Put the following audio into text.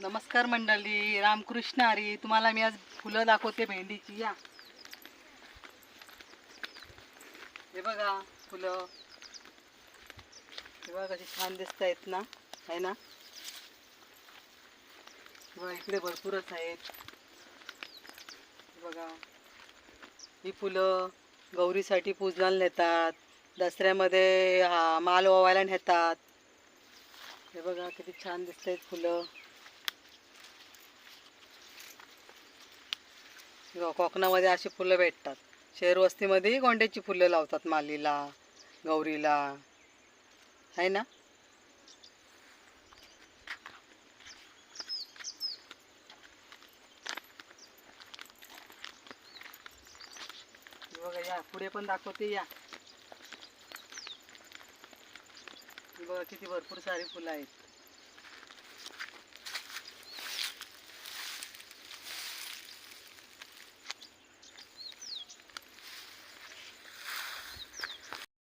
नमस्कार मंडळी रामकृष्ण हरी. तुम्हाला मी आज फुलं दाखवते भेंडीची. या. हे बघा फुलं. हे बघा कशी छान दिसत आहेत ना. आहे ना? बघा इकडे भरपूरच आहेत. बघा. ही फुलं गौरीसाठी पूजनाला नेतात. दसऱ्यामध्ये हा माल ओवायला नेतात. हे बघा किती छान दिसत आहेत फुलं. कोकणामध्ये अशी फुलं भेटतात. शहर वस्तीमध्येही गोंड्याची फुलं लावतात मालीला गौरीला. आहे ना? बघा या. पुढे पण दाखवते या. बघा किती भरपूर सारी फुलं आहेत.